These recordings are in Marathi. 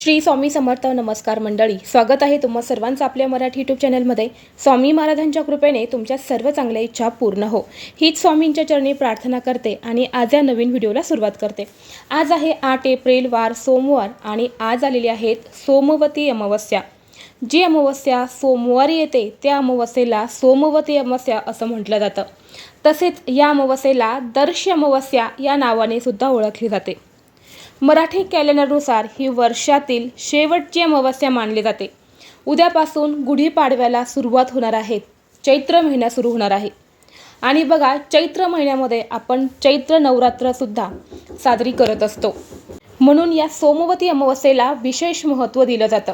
श्री स्वामी समर्थ नमस्कार मंडळी स्वागत आहे तुम्हा सर्वांचं आपल्या मराठी यूट्यूब चॅनलमध्ये स्वामी महाराजांच्या कृपेने तुमच्या सर्व चांगल्या इच्छा पूर्ण हो. हीच स्वामींच्या चरणी प्रार्थना करते आणि आज या नवीन व्हिडिओला सुरुवात करते. आज आहे आठ एप्रिल वार सोमवार आणि आज आलेली आहेत सोमवती अमावस्या. जी अमावस्या सोमवारी येते त्या अमावस्येला सोमवती अमावस्या असं म्हटलं जातं. तसेच या अमावस्येला दर्श अमावस्या या नावाने सुद्धा ओळखली जाते. मराठी कॅलेंडरनुसार ही वर्षातील शेवटची अमावस्या मानली जाते. उद्यापासून गुढीपाडव्याला सुरुवात होणार आहे. चैत्र महिना सुरू होणार आहे. आणि बघा चैत्र महिन्यामध्ये आपण चैत्र नवरात्रसुद्धा साजरी करत असतो. म्हणून या सोमवती अमावस्येला विशेष महत्त्व दिलं जातं.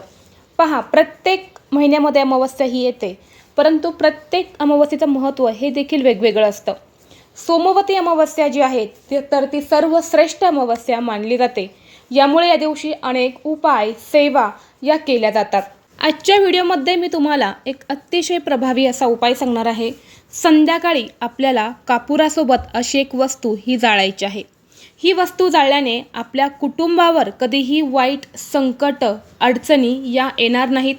पहा प्रत्येक महिन्यामध्ये अमावस्या ही येते परंतु प्रत्येक अमावस्येचं महत्त्व हे देखील वेगवेगळं असतं. सोमवती अमावस्या जी आहे ती तर ती सर्वश्रेष्ठ अमावस्या मानली जाते. यामुळे या दिवशी अनेक उपाय सेवा या केल्या जातात. आजच्या व्हिडिओमध्ये मी तुम्हाला एक अतिशय प्रभावी असा उपाय सांगणार आहे. संध्याकाळी आपल्याला कापुरासोबत अशी एक वस्तू ही जाळायची आहे. ही वस्तू जाळल्याने आपल्या कुटुंबावर कधीही वाईट संकट अडचणी या येणार नाहीत.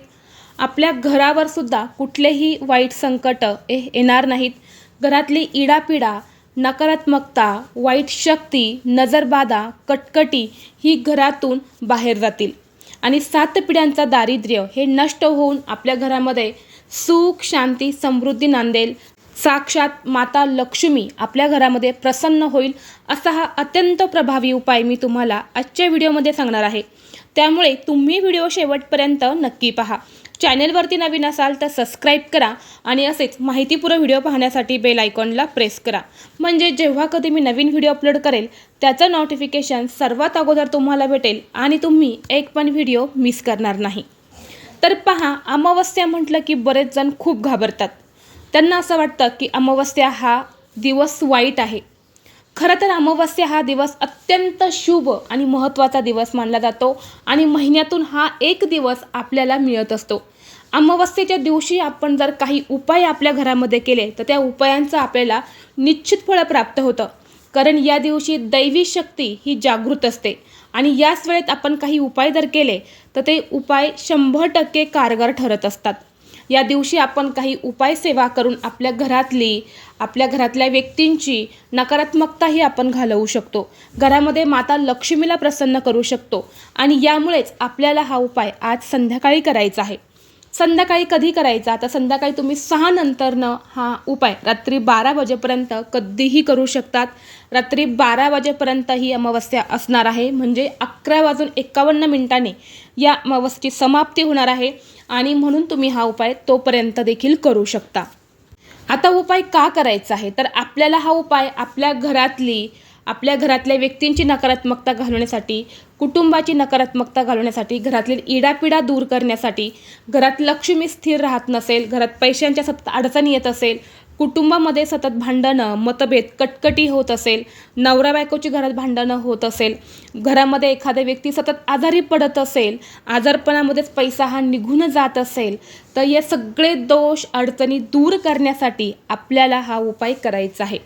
आपल्या घरावर सुद्धा कुठलेही वाईट संकट ए येणार नाहीत. घरातली इडापिडा नकारात्मकता वाईट शक्ती नजरबाधा कटकटी ही घरातून बाहेर जातील. आणि सात पिढ्यांचा दारिद्र्य हे नष्ट होऊन आपल्या घरामध्ये सुख शांती समृद्धी नांदेल. साक्षात माता लक्ष्मी आपल्या घरामध्ये प्रसन्न होईल असा हा अत्यंत प्रभावी उपाय मी तुम्हाला आजच्या व्हिडिओमध्ये सांगणार आहे. त्यामुळे तुम्ही व्हिडिओ शेवटपर्यंत नक्की पहा. चॅनेलवरती नवीन असाल तर सबस्क्राईब करा आणि असेच माहितीपूर्ण व्हिडिओ पाहण्यासाठी बेल आयकॉनला प्रेस करा. म्हणजे जेव्हा कधी मी नवीन व्हिडिओ अपलोड करेल त्याचं नोटिफिकेशन सर्वात अगोदर तुम्हाला भेटेल आणि तुम्ही एक पण व्हिडिओ मिस करणार नाही. तर पहा अमावस्या म्हटलं की बरेच जण खूप घाबरतात. त्यांना असं वाटतं की अमावस्या हा दिवस वाईट आहे. खरं तर अमावस्या हा दिवस अत्यंत शुभ आणि महत्त्वाचा दिवस मानला जातो आणि महिन्यातून हा एक दिवस आपल्याला मिळत असतो. अमावस्येच्या दिवशी आपण जर काही उपाय आपल्या घरामध्ये केले तर त्या उपायांचं आपल्याला निश्चित फळं प्राप्त होतं. कारण या दिवशी दैवी शक्ती ही जागृत असते. आणि याच वेळेत आपण काही उपाय जर केले तर ते उपाय शंभर टक्के कारगर ठरत असतात. या दिवशी आपण काही उपाय सेवा करून आपल्या घरातली आपल्या घरातल्या व्यक्तींची नकारात्मकताही आपण घालवू शकतो. घरामध्ये माता लक्ष्मीला प्रसन्न करू शकतो आणि यामुळेच आपल्याला हा उपाय आज संध्याकाळी करायचा आहे. संध्याकाळी कधी करायचा? तर संध्याकाळी तुम्ही सहा नंतरनं हा उपाय रात्री बारा वाजेपर्यंत कधीही करू शकतात. रात्री बारा वाजेपर्यंत ही अमावस्या असणार आहे. म्हणजे अकरा वाजून एकावन्न मिनिटांनी या अमावस्येची समाप्ती होणार आहे. आणि म्हणून तुम्ही हा उपाय तोपर्यंत देखील करू शकता. आता उपाय का करायचा आहे? तर आपल्याला हा उपाय आपल्या घरातली आपल्या घरातल्या व्यक्तींची नकारात्मकता घालवण्यासाठी कुटुंबाची नकारात्मकता घालवण्यासाठी घरातली इडापिडा दूर करण्यासाठी घरात लक्ष्मी स्थिर राहत नसेल घरात पैशांच्या सतत अडचणी येत असेल कुटुंबामध्ये सतत भांडणं मतभेद कटकटी होत असेल नवरा बायकोची घरात भांडणं होत असेल घरामध्ये एखाद्या व्यक्ती सतत आजारी पडत असेल आजारपणामध्येच पैसा हा निघून जात असेल तर हे सगळे दोष अडचणी दूर करण्यासाठी आपल्याला हा उपाय करायचा आहे.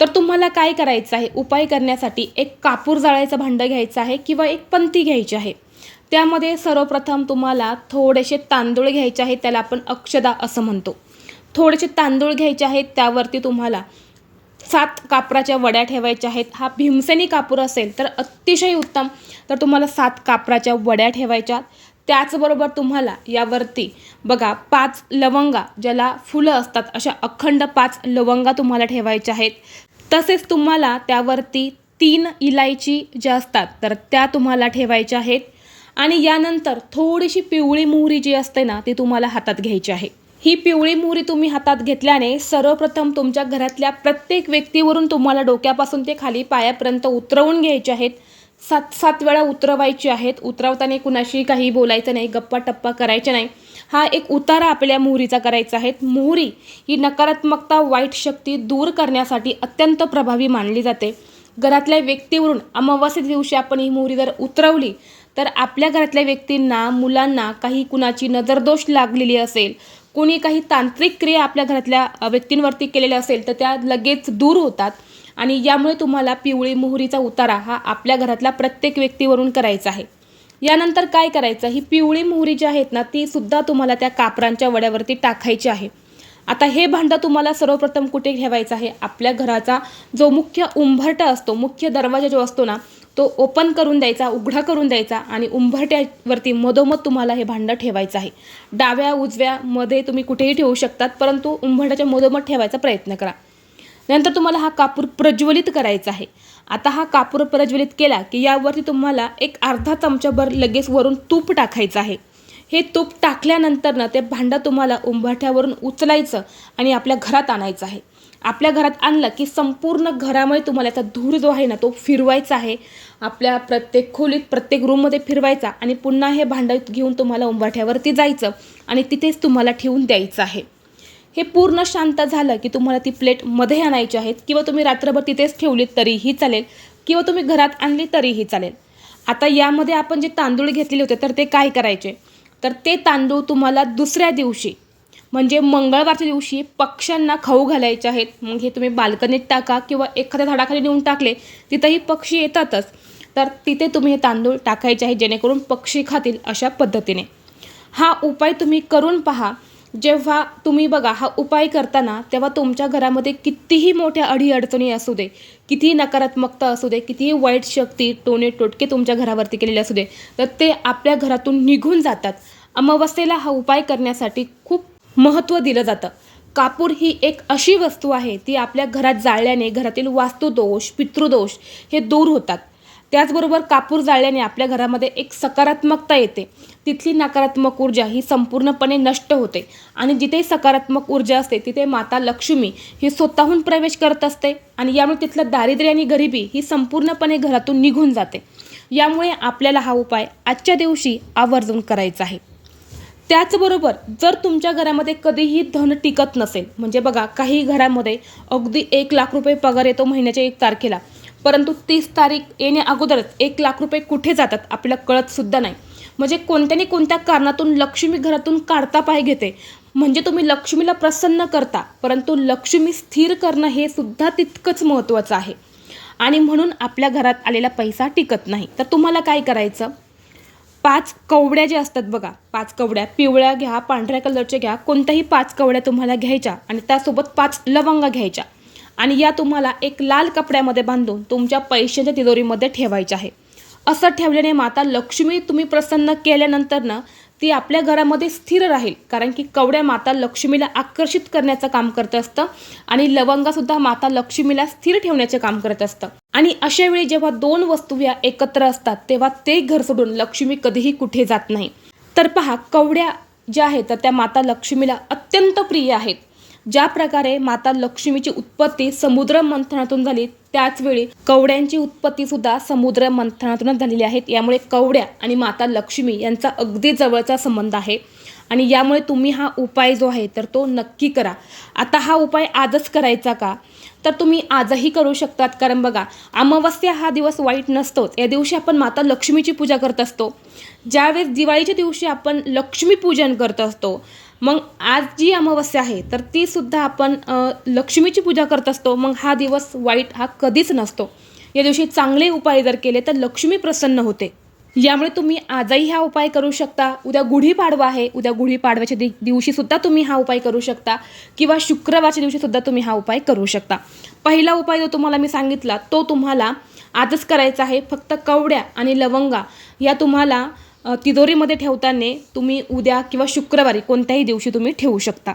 तर तुम्हाला काय करायचं आहे? उपाय करण्यासाठी एक कापूर जाळायचं भांडं घ्यायचं आहे किंवा एक पंती घ्यायची आहे. त्यामध्ये सर्वप्रथम तुम्हाला थोडेसे तांदूळ घ्यायचे आहे त्याला आपण अक्षदा असं म्हणतो. थोडेसे तांदूळ घ्यायचे आहेत त्यावरती तुम्हाला सात कापराच्या वड्या ठेवायच्या आहेत. हा भीमसेनी कापूर असेल तर अतिशय उत्तम. तर तुम्हाला सात कापराच्या वड्या ठेवायच्या त्याचबरोबर तुम्हाला यावरती बघा पाच लवंगा ज्याला फुलं असतात अशा अखंड पाच लवंगा तुम्हाला ठेवायच्या आहेत. तसेच तुम्हाला त्यावरती तीन इलायची ज्या असतात तर त्या तुम्हाला ठेवायच्या आहेत. आणि यानंतर थोडीशी पिवळी मोहरी जी असते ना ती तुम्हाला हातात घ्यायची आहे. ही पिवळी मोहरी तुम्ही हातात घेतल्याने सर्वप्रथम तुमच्या घरातल्या प्रत्येक व्यक्तीवरून तुम्हाला डोक्यापासून ते खाली पायापर्यंत उतरवून घ्यायचे आहेत. सात सात वेळा उतरवायचे आहेत. उतरवताना कुणाशी काही बोलायचं नाही गप्पा टप्पा करायचे नाही. हा एक उतारा आपल्या मोहरीचा करायचा आहे. मोहरी ही नकारात्मकता वाईट शक्ती दूर करण्यासाठी अत्यंत प्रभावी मानली जाते. घरातल्या व्यक्तीवरून अमावस्ये दिवशी आपण ही मोहरी जर उतरवली तर आपल्या घरातल्या व्यक्तींना मुलांना काही कुणाची नजरदोष लागलेली असेल कोणी काही तांत्रिक क्रिया आपल्या घरातल्या व्यक्तींवरती केलेल्या असेल तर त्या लगेच दूर होतात. आणि यामुळे तुम्हाला पिवळी मोहरीचा उतारा हा आपल्या घरातल्या प्रत्येक व्यक्तीवरून करायचा आहे. यानंतर काय करायचं? ही पिवळी मोहरी जी आहेत ना ती सुद्धा तुम्हाला त्या कापरांच्या वड्यावरती टाकायची आहे. आता हे भांडं तुम्हाला सर्वप्रथम कुठे ठेवायचं आहे? आपल्या घराचा जो मुख्य उंबरटा असतो मुख्य दरवाजा जो असतो ना तो ओपन करून द्यायचा उघडा करून द्यायचा आणि उंबरट्यावरती मधोमध तुम्हाला हे भांडं ठेवायचं आहे. डाव्या उजव्या मध्ये तुम्ही कुठेही ठेवू शकतात परंतु उंबरट्याच्या मधोमध ठेवायचा प्रयत्न करा. नंतर तुम्हाला हा कापूर प्रज्वलित करायचा आहे. आता हा कापूर प्रज्वलित केला की यावरती तुम्हाला एक अर्धा चमचाभर लगेच वरून तूप टाकायचं आहे. हे तूप टाकल्यानंतर ना ते भांडं तुम्हाला उंबरठ्यावरून उचलायचं आणि आपल्या घरात आणायचं आहे. आपल्या घरात आणलं की संपूर्ण घरामध्ये तुम्हाला याचा धूर जो आहे ना तो फिरवायचा आहे. आपल्या प्रत्येक खोलीत प्रत्येक रूममध्ये फिरवायचा आणि पुन्हा हे भांडं घेऊन तुम्हाला उंबरठ्यावरती जायचं आणि तिथेच तुम्हाला ठेवून द्यायचं आहे. हे पूर्ण शांत झालं की तुम्हाला ती प्लेटमध्ये आणायची आहेत किंवा तुम्ही रात्रभर तिथेच ठेवलीत तरीही चालेल किंवा तुम्ही घरात आणली तरीही चालेल. आता यामध्ये आपण जे तांदूळ घेतलेले होते तर ते काय करायचे? तर ते तांदूळ तुम्हाला दुसऱ्या दिवशी म्हणजे मंगळवारच्या दिवशी पक्ष्यांना खाऊ घालायचे आहेत. मग हे तुम्ही बाल्कनीत टाका किंवा एखाद्या झाडाखाली नेऊन टाकले तिथंही पक्षी येतातच. तर तिथे तुम्ही हे तांदूळ टाकायचे आहे जेणेकरून पक्षी खातील अशा पद्धतीने. हा उपाय तुम्ही करून पहा. जेव्हा तुम्ही बघा हा उपाय करताना तेव्हा तुमच्या घरामध्ये कितीही मोठ्या अडीअडचणी असू दे कितीही नकारात्मकता असू दे कितीही वाईट शक्ती टोणे टोटके तुमच्या घरावरती केलेले असू दे तर ते आपल्या घरातून निघून जातात. अमावस्येला हा उपाय करण्यासाठी खूप महत्त्व दिलं जातं. कापूर ही एक अशी वस्तू आहे ती आपल्या घरात जाळल्याने घरातील वास्तुदोष पितृदोष हे दूर होतात. त्याचबरोबर कापूर जाळल्याने आपल्या घरामध्ये एक सकारात्मकता येते. तिथली नकारात्मक ऊर्जा ही संपूर्णपणे नष्ट होते आणि जिथे सकारात्मक ऊर्जा असते तिथे माता लक्ष्मी ही स्वतःहून प्रवेश करत असते आणि यामुळे तिथलं दारिद्र्य आणि गरिबी ही संपूर्णपणे घरातून निघून जाते. यामुळे आपल्याला हा उपाय आजच्या दिवशी आवर्जून करायचा आहे. त्याचबरोबर जर तुमच्या घरामध्ये कधीही धन टिकत नसेल म्हणजे बघा काही घरामध्ये अगदी एक लाख रुपये पगार येतो महिन्याच्या एक तारखेला परंतु तीस तारीख येण्या अगोदरच एक लाख रुपये कुठे जातात आपल्याला कळतसुद्धा नाही. म्हणजे कोणत्या ना कोणत्या कारणातून लक्ष्मी घरातून काढता पाय घेते म्हणजे तुम्ही लक्ष्मीला प्रसन्न करता परंतु लक्ष्मी स्थिर करणं हे सुद्धा तितकंच महत्त्वाचं आहे. आणि म्हणून आपल्या घरात आलेला पैसा टिकत नाही. तर तुम्हाला काय करायचं? पाच कवड्या ज्या असतात बघा पाच कवड्या पिवळ्या घ्या पांढऱ्या कलरच्या घ्या कोणत्याही पाच कवड्या तुम्हाला घ्यायच्या आणि त्यासोबत पाच लवंगा घ्यायच्या. आणि या तुम्हाला एक लाल कपड्यामध्ये बांधून तुमच्या पैशाच्या तिजोरीमध्ये ठेवायच्या आहे. असं ठेवल्याने माता लक्ष्मी तुम्ही प्रसन्न केल्यानंतर ना ती आपल्या घरामध्ये स्थिर राहील. कारण की कवड्या माता लक्ष्मीला आकर्षित करण्याचं काम करत असतं आणि लवंगासुद्धा माता लक्ष्मीला स्थिर ठेवण्याचे काम करत असतं. आणि अशा वेळी जेव्हा दोन वस्तू या एकत्र असतात तेव्हा ते घर सोडून लक्ष्मी कधीही कुठे जात नाही. तर पहा कवड्या ज्या आहेत तर त्या माता लक्ष्मीला अत्यंत प्रिय आहेत. ज्या प्रकारे माता लक्ष्मीची उत्पत्ती समुद्र मंथनातून झाली त्याचवेळी कवड्यांची उत्पत्ती सुद्धा समुद्र मंथनातूनच झालेली आहे. यामुळे कवड्या आणि माता लक्ष्मी यांचा अगदी जवळचा संबंध आहे. आणि यामुळे तुम्ही हा उपाय जो आहे तर तो नक्की करा. आता हा उपाय आजच करायचा का? तर तुम्ही आजही करू शकतात. कारण बघा अमावस्या हा दिवस वाईट नसतोच. या दिवशी आपण माता लक्ष्मीची पूजा करत असतो. ज्यावेळेस दिवाळीच्या दिवशी आपण लक्ष्मीपूजन करत असतो मग आज जी अमावस्या आहे तर ती सुद्धा आपण लक्ष्मीची पूजा करत असतो. मग हा दिवस वाईट हा कधीच नसतो. या दिवशी चांगले उपाय जर केले तर लक्ष्मी प्रसन्न होते. यामुळे तुम्ही आजही हा उपाय करू शकता. उद्या गुढीपाडवा आहे. उद्या गुढीपाडव्याच्या दि दिवशीसुद्धा तुम्ही हा उपाय करू शकता. किंवा शुक्रवारच्या दिवशीसुद्धा तुम्ही हा उपाय करू शकता. पहिला उपाय जो तुम्हाला मी सांगितला तो तुम्हाला आजच करायचा आहे. फक्त कवड्या आणि लवंगा या तुम्हाला तिजोरीमध्ये ठेवताना तुम्ही उद्या किंवा शुक्रवारी कोणत्याही दिवशी तुम्ही ठेवू शकता.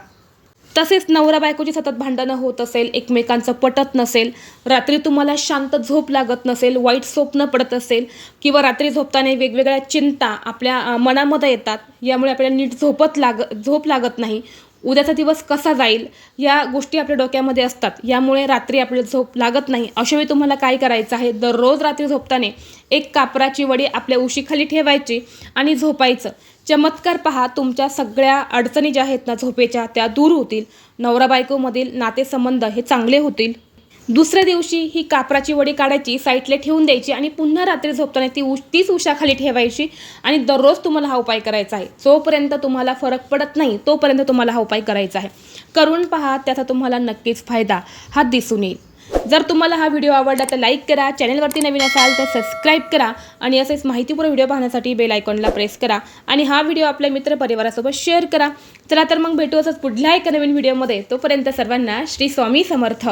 तसेच नवरा बायकोची सतत भांडणं होत असेल एकमेकांचं पटत नसेल रात्री तुम्हाला शांत झोप लागत नसेल वाईट स्वप्न पडत असेल किंवा रात्री झोपताना वेगवेगळ्या चिंता आपल्या मनामध्ये येतात यामुळे आपल्याला नीट झोपत लाग झोप लागत नाही उद्याचा दिवस कसा जाईल या गोष्टी आपल्या डोक्यामध्ये असतात. यामुळे रात्री आपल्याला झोप लागत नाही. अशावेळी तुम्हाला काय करायचं आहे? दररोज रात्री झोपताना एक कापराची वडी आपल्या उशीखाली ठेवायची आणि झोपायचं. चमत्कार पहा तुमच्या सगळ्या अडचणी ज्या आहेत ना झोपेच्या त्या दूर होतील. नवरा बायकोमधील नातेसंबंध हे चांगले होतील. दुसऱ्या दिवशी ही कापराची वडी काढायची साईडला ठेवून द्यायची आणि पुन्हा रात्री झोपताना ती उश तीच उशाखाली ठेवायची आणि दररोज तुम्हाला हा उपाय करायचा आहे. जोपर्यंत तुम्हाला फरक पडत नाही तोपर्यंत तुम्हाला हा उपाय करायचा आहे. करून पहा त्याचा तुम्हाला नक्कीच फायदा हा दिसून येईल. जर तुम्हाला हा व्हिडिओ आवडला तर लाईक करा चॅनलवरती नवीन असाल तर सबस्क्राईब करा आणि असेच माहितीपूर्ण व्हिडिओ पाहण्यासाठी बेल आयकॉनला प्रेस करा आणि हा व्हिडिओ आपल्या मित्रपरिवारासोबत शेअर करा. चला तर मग भेटू असंच पुढल्या एका नवीन व्हिडिओमध्ये. तोपर्यंत सर्वांना श्री स्वामी समर्थ.